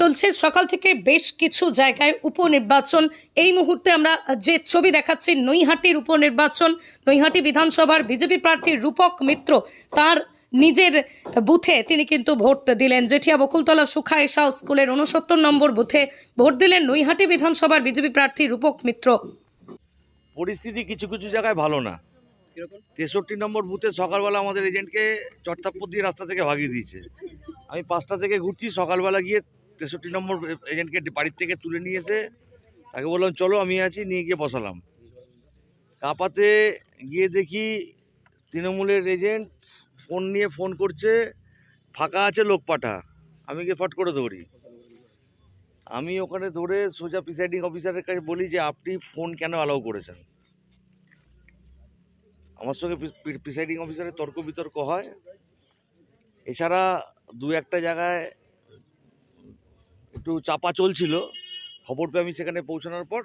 চলছে। সকাল থেকে বেশ কিছু জায়গায় উপনির্বাচন। এই মুহূর্তে আমরা যে ছবি দেখাচ্ছি নৈহাটির উপনির্বাচন। নৈহাটি বিধানসভার বিজেপি প্রার্থী রূপক মিত্র তার নিজের বুথে তিনি কিন্তু ভোট দিলেন। জেঠিয়া বকুলতলা সুখা এশা স্কুলের উনসত্তর নম্বর বুথে ভোট দিলেন নৈহাটি বিধানসভার বিজেপি প্রার্থী রূপক মিত্র। পরিস্থিতি কিছু কিছু জায়গায় ভালো না। তেষট্টি নম্বর বুথে সকালবেলা আমাদের এজেন্টকে চট্টাপ্পর দিয়ে রাস্তা থেকে ভাগিয়ে দিয়েছে। আমি পাঁচটা থেকে ঘুরছি সকালবেলা গিয়ে তেষট্টি নম্বর এজেন্টকে বাড়ির থেকে তুলে নিয়ে এসে তাকে বললাম, চলো আমি আছি, নিয়ে গিয়ে বসালাম। কাপাতে গিয়ে দেখি তৃণমূলের এজেন্ট ফোন নিয়ে ফোন করছে, ফাঁকা আছে লোক পাঠা আমি গিয়ে ফট করে ধরি। আমি ওখানে ধরে সোজা প্রিসাইডিং অফিসারের কাছে বলি যে, আপনি ফোন কেন অ্যালাউ করেছেন? আমার সঙ্গে প্রিসাইডিং অফিসারের তর্ক বিতর্ক হয়। এছাড়া দু একটা জায়গায় একটু চাপা চলছিল। খবর পেয়ে আমি সেখানে পৌঁছানোর পর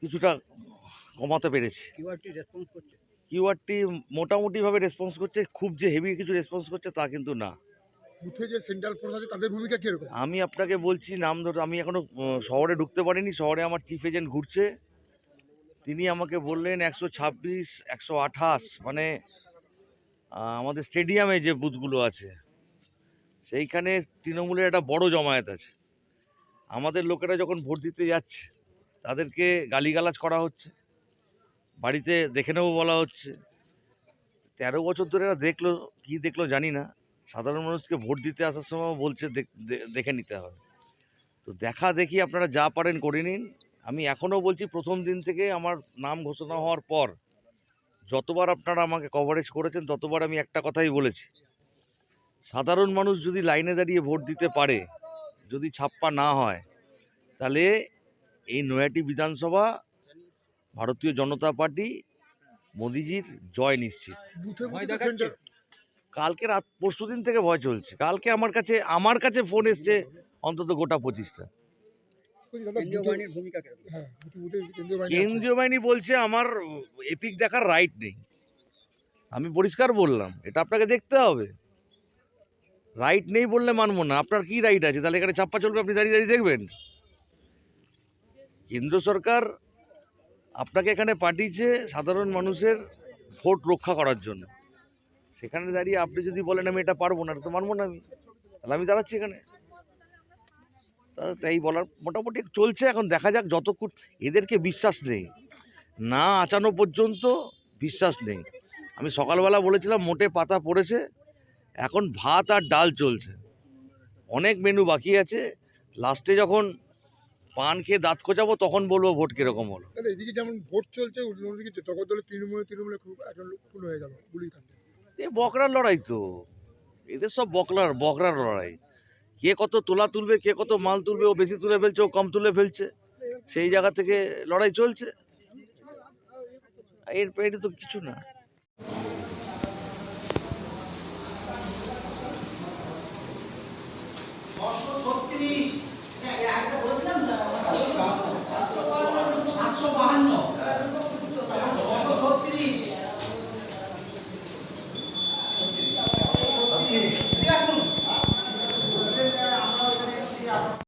কিছুটা কমাতে পেরেছি। কিউআরটি রেসপন্স করছে? কিউআরটি মোটামুটিভাবে রেসপন্স করছে খুব যে হেভি কিছু রেসপন্স করছে তা কিন্তু না। বুথে যে সেন্ট্রাল ফোর্স আছে তাদের ভূমিকা কীরকম? আমি আপনাকে বলছি নাম ধরে আমি এখনও আহ, শহরে ঢুকতে পারিনি শহরে আমার চিফ এজেন্ট ঘুরছে। তিনি আমাকে বললেন একশো ছাব্বিশ একশো আঠাশ মানে আমাদের স্টেডিয়ামে যে বুথগুলো আছে। সেইখানে তৃণমূলের একটা বড় জমায়েত আছে। আমাদের লোকেরা যখন ভোট দিতে যাচ্ছে, তাদেরকে গালিগালাজ করা হচ্ছে, বাড়িতে দেখে নেব বলা হচ্ছে। তেরো বছর ধরে এরা দেখল, কি দেখল জানি না। সাধারণ মানুষকে ভোট দিতে আসার সময় বলছে দেখে নিতে হবে। তো দেখা দেখি আপনারা যা পারেন করে নিন। আমি এখনও বলছি, প্রথম দিন থেকে আমার নাম ঘোষণা হওয়ার পর, যতবার আপনারা আমাকে কভারেজ করেছেন, ততবার আমি একটা কথাই বলেছি। সাধারণ মানুষ যদি লাইনে দাঁড়িয়ে ভোট দিতে পারে যদি ছাপ্পা না হয় তাহলে এই নয়াটি বিধানসভা ভারতীয় জনতা পার্টি মোদিজির জয় নিশ্চিত। কালকে রাত পরশু দিন থেকে ভয় চলছে। কালকে আমার কাছে আমার কাছে ফোন এসছে অন্তত গোটা পঁচিশটা। হ্যাঁ। কেন্দ্রীয় বাহিনী বলছে আমার এপিক দেখার রাইট নেই। আমি পরিষ্কার বললাম এটা আপনাকে দেখতে হবে। রাইট নেই বললে মানবো না। আপনার কি রাইট আছে? তাহলে এখানে চাপ্পা চলবে, আপনি দাঁড়িয়ে দাঁড়িয়ে দেখবেন। কেন্দ্র সরকার আপনাকে এখানে পাঠিয়েছে সাধারণ মানুষের ভোট রক্ষা করার জন্য। সেখানে দাঁড়িয়ে আপনি যদি বলেন, আমি এটা পারব না তো মানবো না আমি। তাহলে আমি দাঁড়াচ্ছি এখানে। তা তাই বলার মোটামুটি চলছে, এখন দেখা যাক যতক্ষণ এদেরকে বিশ্বাস নেই। না আচানো পর্যন্ত বিশ্বাস নেই। আমি সকালবেলা বলেছিলাম, মোটে পাতা পড়েছে। এখন ভাত আর ডাল চলছে। অনেক মেনু বাকি আছে। লাস্টে যখন পান খেয়ে দাঁত খোঁচাবো তখন বলব ভোট কীরকম হলো। এদিকে যেমন ভোট চলছে অন্যদিকে তৃণমূলে তৃণমূলে খুব একজন খুন হয়ে গেল এ বকরার লড়াই তো। এদের সব বকরার বকরার লড়াই। কে কত তোলা তুলবে কে কত মাল তুলবে ও বেশি তুলে ফেলছে ও কম তুলে ফেলছে। সেই জায়গা থেকে লড়াই চলছে। এর এটা তো কিছু না। triste.